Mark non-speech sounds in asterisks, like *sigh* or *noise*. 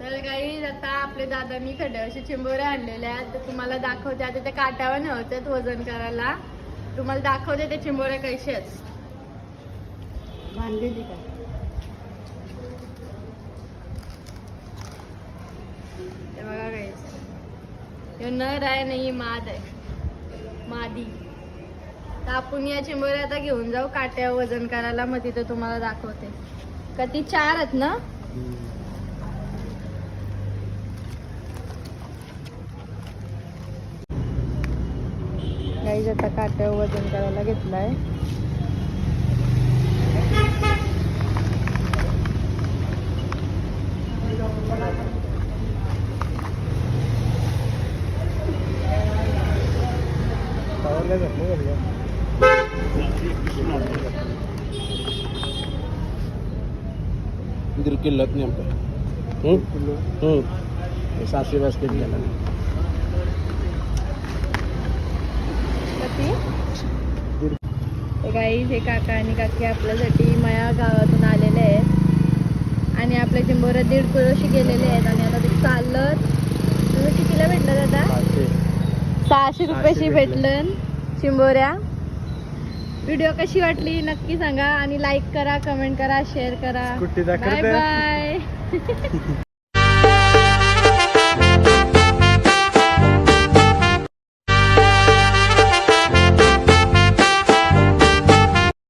तर काही आता आपले दादांनी खड्यावरचे चिंबोरे आणलेले आहेत. तर तुम्हाला दाखवते आता ते काट्यावर नव्हत्यात वजन करायला. तुम्हाला दाखवते ते चिंबोरे कसे आहेत. बांधलेली का? ते बघा काहीच हे नर आहे नाही माद आहे. मादी. तर आपण या चिंबोऱ्या आता घेऊन जाऊ काट्यावर वजन करायला. मग तिथं तुम्हाला दाखवते. का ती चार आहेत ना? गाईज आता काट्यावर वजन करायला घेतलाय. किल्लत नेमकं सहाशे बास्केट गेला कधी तर काही हे काका आणि काकी आपल्यासाठी मया गावातून आलेले आहेत. आणि आपल्या चिंबोऱ्या दीड किलोशी गेलेले आहेत आणि आता ते चालत तुझं कितीला भेटलं दादा सहाशे. रुपयाशी भेटलं. चिंबोऱ्या व्हिडिओ कशी वाटली नक्की सांगा आणि लाईक करा कमेंट करा शेअर करा. Bye bye *laughs*